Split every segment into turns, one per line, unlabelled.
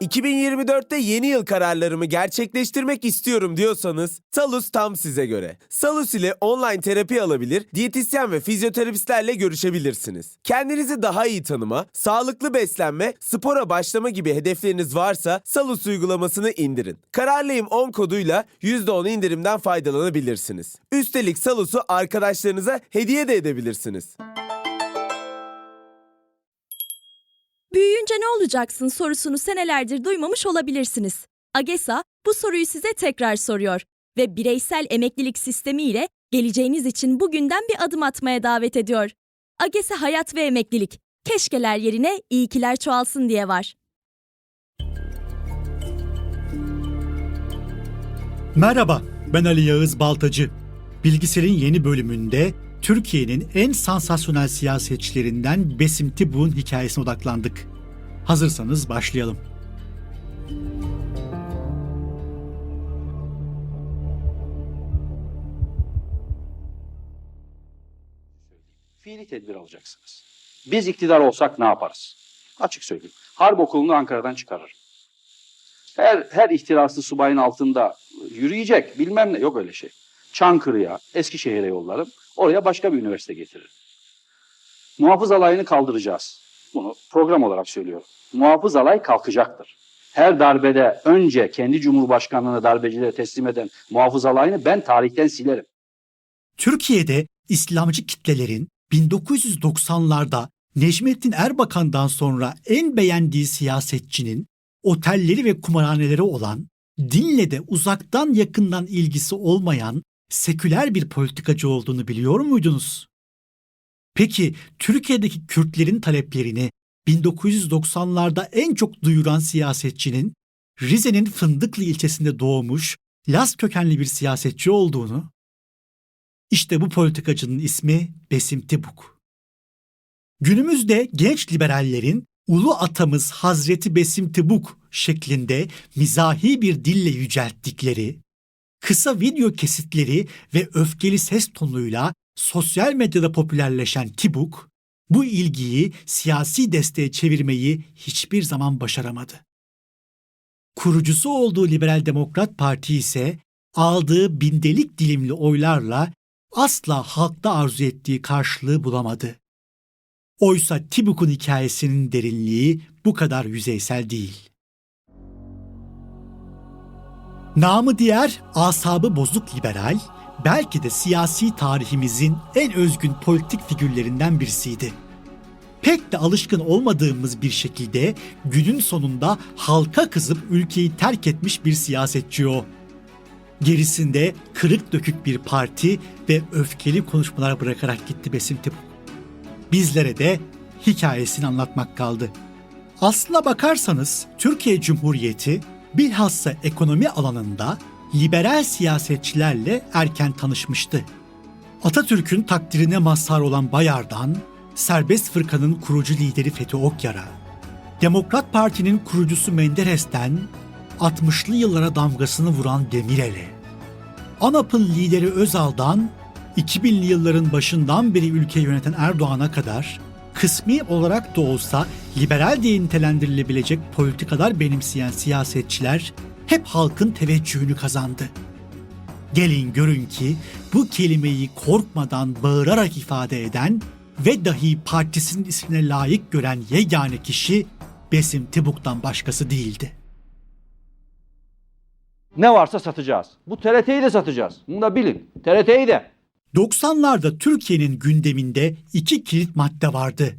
2024'te yeni yıl kararlarımı gerçekleştirmek istiyorum diyorsanız Salus tam size göre. Salus ile online terapi alabilir, diyetisyen ve fizyoterapistlerle görüşebilirsiniz. Kendinizi daha iyi tanıma, sağlıklı beslenme, spora başlama gibi hedefleriniz varsa Salus uygulamasını indirin. Kararlıyım 10 koduyla %10 indirimden faydalanabilirsiniz. Üstelik Salus'u arkadaşlarınıza hediye de edebilirsiniz.
Büyüyünce ne olacaksın sorusunu senelerdir duymamış olabilirsiniz. AGESA bu soruyu size tekrar soruyor ve bireysel emeklilik sistemi ile geleceğiniz için bugünden bir adım atmaya davet ediyor. AGESA Hayat ve Emeklilik, keşkeler yerine iyikiler çoğalsın diye var.
Merhaba, ben Ali Yağız Baltacı. Bilgisayarın yeni bölümünde Türkiye'nin en sansasyonel siyasetçilerinden Besim Tibuk'un hikayesine odaklandık. Hazırsanız başlayalım.
fiili tedbir alacaksınız. Biz iktidar olsak ne yaparız? Açık söyleyeyim. Harp okulunu Ankara'dan çıkarırım. Her, her ihtiraslı subayın altında yürüyecek bilmem ne yok öyle şey. Çankırı'ya, Eskişehir'e yollarım. Oraya başka bir üniversite getiririm. Muhafız alayını kaldıracağız. Bunu program olarak söylüyorum. Muhafız alay kalkacaktır. Her darbede önce kendi cumhurbaşkanlığını darbecilere teslim eden muhafız alayını ben tarihten silerim.
Türkiye'de İslamcı kitlelerin 1990'larda Necmettin Erbakan'dan sonra en beğendiği siyasetçinin otelleri ve kumarhaneleri olan, dinle de uzaktan yakından ilgisi olmayan seküler bir politikacı olduğunu biliyor muydunuz? Peki Türkiye'deki Kürtlerin taleplerini 1990'larda en çok duyuran siyasetçinin Rize'nin Fındıklı ilçesinde doğmuş Laz kökenli bir siyasetçi olduğunu işte bu politikacının ismi Besim Tibuk. Günümüzde genç liberallerin ulu atamız Hazreti Besim Tibuk şeklinde mizahi bir dille yücelttikleri, kısa video kesitleri ve öfkeli ses tonuyla sosyal medyada popülerleşen Tibuk, bu ilgiyi siyasi desteğe çevirmeyi hiçbir zaman başaramadı. Kurucusu olduğu Liberal Demokrat Parti ise aldığı bindelik dilimli oylarla asla halkta arzu ettiği karşılığı bulamadı. Oysa Tibuk'un hikayesinin derinliği bu kadar yüzeysel değil. Namı diğer asabı bozuk liberal, belki de siyasi tarihimizin en özgün politik figürlerinden birisiydi. Pek de alışkın olmadığımız bir şekilde günün sonunda halka kızıp ülkeyi terk etmiş bir siyasetçi o. Gerisinde kırık dökük bir parti ve öfkeli konuşmalar bırakarak gitti Besim Tibuk. Bizlere de hikayesini anlatmak kaldı. Aslına bakarsanız Türkiye Cumhuriyeti bilhassa ekonomi alanında liberal siyasetçilerle erken tanışmıştı. Atatürk'ün takdirine mazhar olan Bayar'dan, Serbest Fırka'nın kurucu lideri Fethi Okyar'a, Demokrat Parti'nin kurucusu Menderes'ten 60'lı yıllara damgasını vuran Demirel'e, ANAP'ın lideri Özal'dan 2000'li yılların başından beri ülkeyi yöneten Erdoğan'a kadar kısmi olarak da olsa liberal diye nitelendirilebilecek politikalar benimseyen siyasetçiler hep halkın teveccühünü kazandı. Gelin görün ki bu kelimeyi korkmadan bağırarak ifade eden ve dahi partisinin ismine layık gören yegane kişi Besim Tibuk'tan başkası değildi.
Ne varsa satacağız. Bu TRT'yi de satacağız. Bunu da bilin. TRT'yi de.
90'larda Türkiye'nin gündeminde iki kilit madde vardı.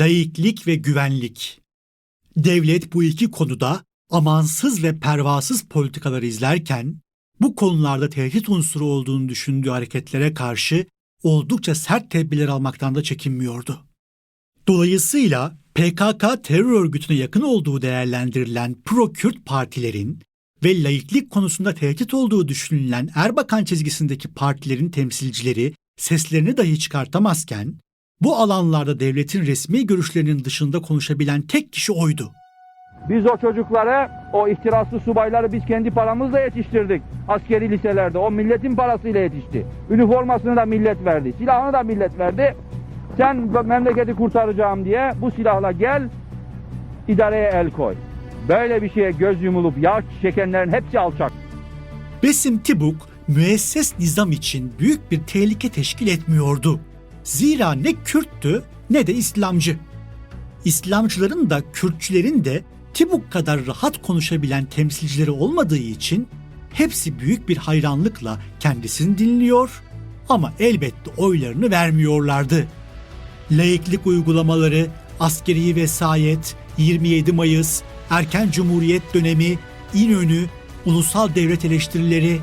Laiklik ve güvenlik. Devlet bu iki konuda amansız ve pervasız politikalar izlerken bu konularda tehdit unsuru olduğunu düşündüğü hareketlere karşı oldukça sert tedbirler almaktan da çekinmiyordu. Dolayısıyla PKK terör örgütüne yakın olduğu değerlendirilen pro-Kürt partilerin ve laiklik konusunda tehdit olduğu düşünülen Erbakan çizgisindeki partilerin temsilcileri seslerini dahi çıkartamazken, bu alanlarda devletin resmi görüşlerinin dışında konuşabilen tek kişi oydu.
Biz o çocukları, o ihtiraslı subayları biz kendi paramızla yetiştirdik. Askeri liselerde. O milletin parasıyla yetişti. Üniformasını da millet verdi. Silahını da millet verdi. Sen memleketi kurtaracağım diye bu silahla gel, idareye el koy. Böyle bir şeye göz yumulup yağ çekenlerin hepsi alçak.
Besim Tibuk müesses nizam için büyük bir tehlike teşkil etmiyordu. Zira ne Kürttü ne de İslamcı. İslamcıların da Kürtçülerin de Tibuk kadar rahat konuşabilen temsilcileri olmadığı için hepsi büyük bir hayranlıkla kendisini dinliyor ama elbette oylarını vermiyorlardı. Laiklik uygulamaları, askeri vesayet, 27 Mayıs, erken cumhuriyet dönemi, İnönü, ulusal devlet eleştirileri,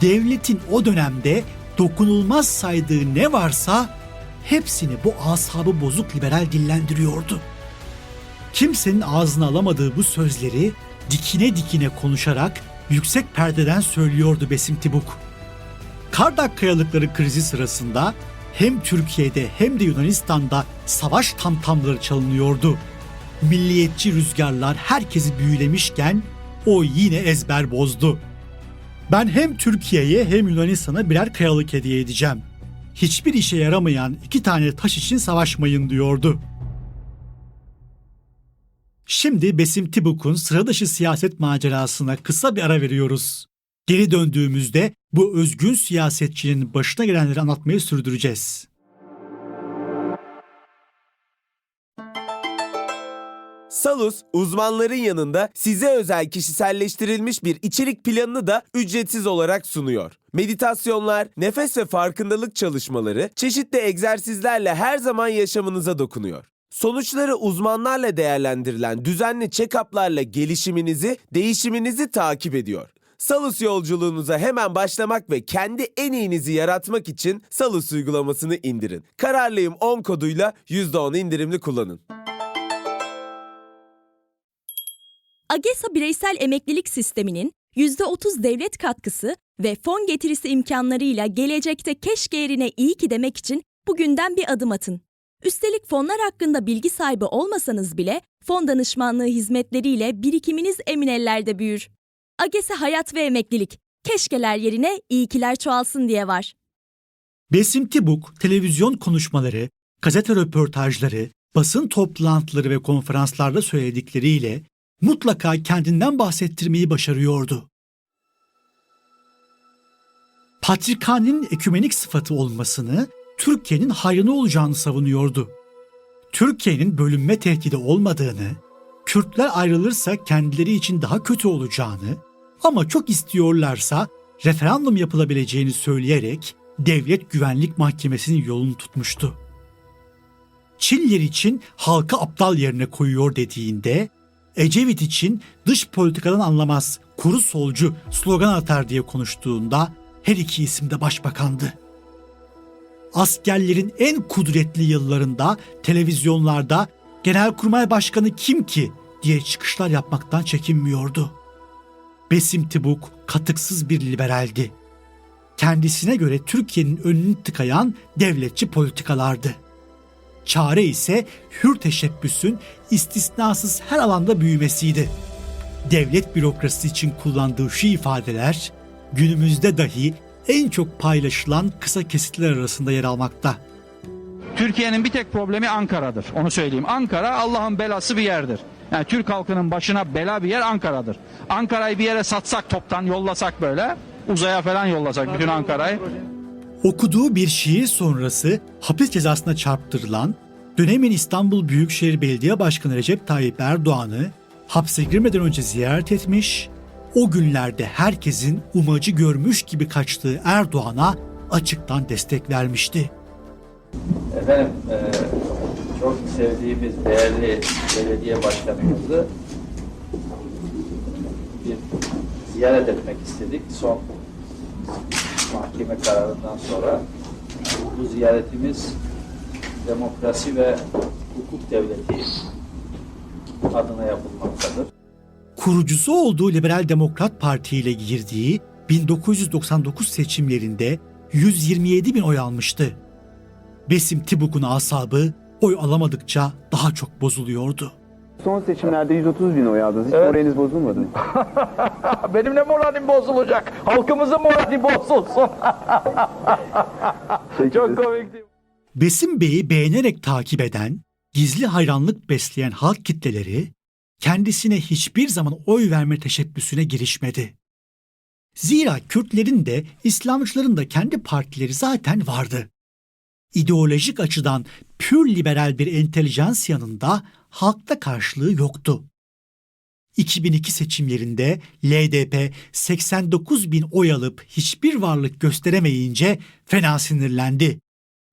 devletin o dönemde dokunulmaz saydığı ne varsa hepsini bu asabı bozuk liberal dillendiriyordu. Kimsenin ağzına alamadığı bu sözleri dikine dikine konuşarak yüksek perdeden söylüyordu Besim Tibuk. Kardak Kayalıkları krizi sırasında hem Türkiye'de hem de Yunanistan'da savaş tamtamları çalınıyordu. Milliyetçi rüzgarlar herkesi büyülemişken o yine ezber bozdu. Ben hem Türkiye'ye hem Yunanistan'a birer kayalık hediye edeceğim. Hiçbir işe yaramayan iki tane taş için savaşmayın diyordu. Şimdi Besim Tibuk'un sıra dışı siyaset macerasına kısa bir ara veriyoruz. Geri döndüğümüzde bu özgün siyasetçinin başına gelenleri anlatmayı sürdüreceğiz.
Salus, uzmanların yanında size özel kişiselleştirilmiş bir içerik planını da ücretsiz olarak sunuyor. Meditasyonlar, nefes ve farkındalık çalışmaları, çeşitli egzersizlerle her zaman yaşamınıza dokunuyor. Sonuçları uzmanlarla değerlendirilen düzenli check-up'larla gelişiminizi, değişiminizi takip ediyor. Salus yolculuğunuza hemen başlamak ve kendi en iyinizi yaratmak için Salus uygulamasını indirin. Kararlıyım 10 koduyla %10 indirimli kullanın.
AGESA bireysel emeklilik sisteminin %30 devlet katkısı ve fon getirisi imkanlarıyla gelecekte keşke yerine iyi ki demek için bugünden bir adım atın. Üstelik fonlar hakkında bilgi sahibi olmasanız bile fon danışmanlığı hizmetleriyle birikiminiz emin ellerde büyür. AGESA Hayat ve Emeklilik, keşkeler yerine iyikiler çoğalsın diye var.
Besim Tibuk televizyon konuşmaları, gazete röportajları, basın toplantıları ve konferanslarda söyledikleriyle mutlaka kendinden bahsettirmeyi başarıyordu. Patrikhanenin ekümenik sıfatı olmasını Türkiye'nin hayrına olacağını savunuyordu. Türkiye'nin bölünme tehdidi olmadığını, Kürtler ayrılırsa kendileri için daha kötü olacağını ama çok istiyorlarsa referandum yapılabileceğini söyleyerek Devlet Güvenlik Mahkemesi'nin yolunu tutmuştu. Çiller için halka aptal yerine koyuyor dediğinde Ecevit için dış politikadan anlamaz, kuru solcu slogan atar diye konuştuğunda her iki isim de başbakandı. Askerlerin en kudretli yıllarında televizyonlarda Genelkurmay Başkanı kim ki diye çıkışlar yapmaktan çekinmiyordu. Besim Tibuk katıksız bir liberaldi. Kendisine göre Türkiye'nin önünü tıkayan devletçi politikalardı. Çare ise hür teşebbüsün istisnasız her alanda büyümesiydi. Devlet bürokrasisi için kullandığı şu ifadeler günümüzde dahi en çok paylaşılan kısa kesitler arasında yer almakta.
Türkiye'nin bir tek problemi Ankara'dır. Onu söyleyeyim. Ankara Allah'ın belası bir yerdir. Yani Türk halkının başına bela bir yer Ankara'dır. Ankara'yı bir yere satsak toptan yollasak böyle uzaya falan yollasak bütün Ankara'yı.
Okuduğu bir şiir sonrası hapis cezasına çarptırılan dönemin İstanbul Büyükşehir Belediye Başkanı Recep Tayyip Erdoğan'ı hapse girmeden önce ziyaret etmiş, o günlerde herkesin umacı görmüş gibi kaçtığı Erdoğan'a açıktan destek vermişti.
Efendim e, çok sevdiğimiz değerli belediye başkanımızı bir ziyaret etmek istedik. Son mahkeme kararından sonra bu ziyaretimiz demokrasi ve hukuk devleti adına yapılmaktadır.
Kurucusu olduğu Liberal Demokrat Parti ile girdiği 1999 seçimlerinde 127 bin oy almıştı. Besim Tibuk'un asabı oy alamadıkça daha çok bozuluyordu.
Son seçimlerde 130 bin oy aldınız. Hiç
Evet.
moraliniz bozulmadı mı?
Benim ne moralim bozulacak? Halkımızın morali bozulsun. Çok komikti.
Besim Bey'i beğenerek takip eden, gizli hayranlık besleyen halk kitleleri kendisine hiçbir zaman oy verme teşebbüsüne girişmedi. Zira Kürtlerin de İslamcıların da kendi partileri zaten vardı. İdeolojik açıdan pür liberal bir entelijansiyanın da halkta karşılığı yoktu. 2002 seçimlerinde LDP 89 bin oy alıp hiçbir varlık gösteremeyince fena sinirlendi.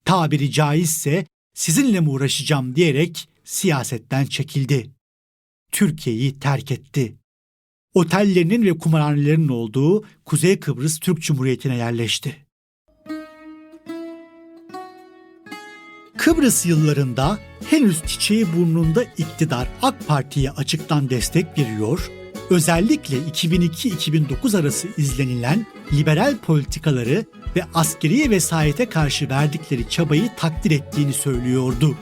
Tabiri caizse sizinle mi uğraşacağım diyerek siyasetten çekildi. Türkiye'yi terk etti. Otellerinin ve kumarhanelerinin olduğu Kuzey Kıbrıs Türk Cumhuriyeti'ne yerleşti. Kıbrıs yıllarında henüz çiçeği burnunda iktidar AK Parti'ye açıktan destek veriyor, özellikle 2002-2009 arası izlenilen liberal politikaları ve askeri vesayete karşı verdikleri çabayı takdir ettiğini söylüyordu.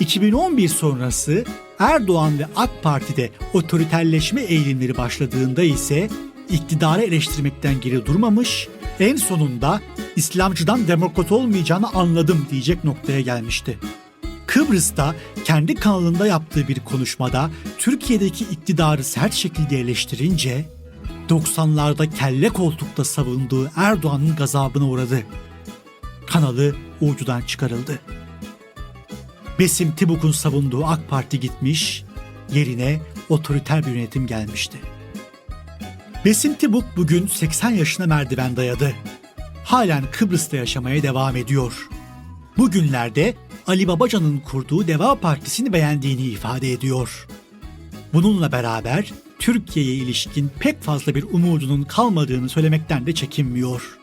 2011 sonrası Erdoğan ve AK Parti'de otoriterleşme eğilimleri başladığında ise iktidarı eleştirmekten geri durmamış, en sonunda İslamcıdan demokrat olmayacağını anladım diyecek noktaya gelmişti. Kıbrıs'ta kendi kanalında yaptığı bir konuşmada Türkiye'deki iktidarı sert şekilde eleştirince 90'larda kelle koltukta savunduğu Erdoğan'ın gazabına uğradı. Kanalı ucudan çıkarıldı. Besim Tibuk'un savunduğu AK Parti gitmiş, yerine otoriter bir yönetim gelmişti. Besim Tibuk bugün 80 yaşına merdiven dayadı. Halen Kıbrıs'ta yaşamaya devam ediyor. Bugünlerde Ali Babacan'ın kurduğu Deva Partisi'ni beğendiğini ifade ediyor. Bununla beraber Türkiye'ye ilişkin pek fazla bir umudunun kalmadığını söylemekten de çekinmiyor.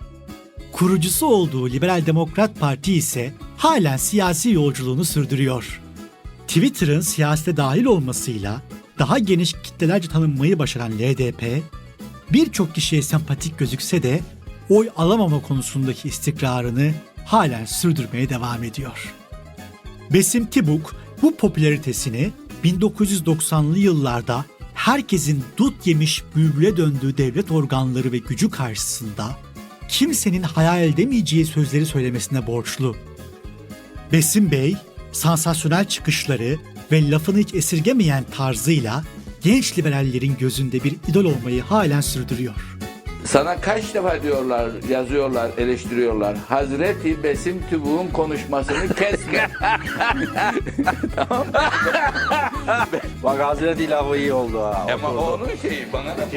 Kurucusu olduğu Liberal Demokrat Parti ise halen siyasi yolculuğunu sürdürüyor. Twitter'ın siyasete dahil olmasıyla daha geniş kitlelerce tanınmayı başaran LDP, birçok kişiye sempatik gözükse de oy alamama konusundaki istikrarını halen sürdürmeye devam ediyor. Besim Tibuk bu popülaritesini 1990'lı yıllarda herkesin dut yemiş bülbüle döndüğü devlet organları ve gücü karşısında kimsenin hayal edemeyeceği sözleri söylemesine borçlu. Besim Bey, sansasyonel çıkışları ve lafını hiç esirgemeyen tarzıyla genç liberallerin gözünde bir idol olmayı halen sürdürüyor.
Sana kaç defa diyorlar, yazıyorlar, eleştiriyorlar. Hazreti Besim Tübu'nun konuşmasını kesme.
Bak Hazreti lafı iyi oldu ha.
Ama onun şeyi bana da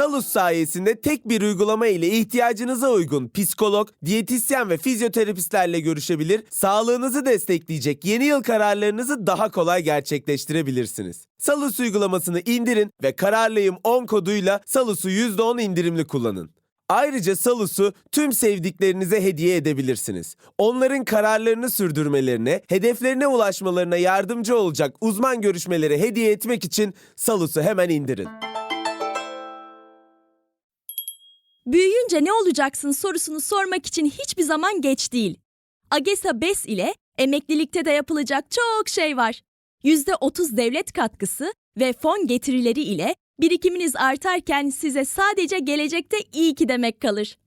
Salus sayesinde tek bir uygulama ile ihtiyacınıza uygun psikolog, diyetisyen ve fizyoterapistlerle görüşebilir, sağlığınızı destekleyecek yeni yıl kararlarınızı daha kolay gerçekleştirebilirsiniz. Salus uygulamasını indirin ve kararlıyım 10 koduyla Salus'u %10 indirimli kullanın. Ayrıca Salus'u tüm sevdiklerinize hediye edebilirsiniz. Onların kararlarını sürdürmelerine, hedeflerine ulaşmalarına yardımcı olacak uzman görüşmeleri hediye etmek için Salus'u hemen indirin.
Büyüyünce ne olacaksın sorusunu sormak için hiçbir zaman geç değil. AGESA BES ile emeklilikte de yapılacak çok şey var. %30 devlet katkısı ve fon getirileri ile birikiminiz artarken size sadece gelecekte iyi ki demek kalır.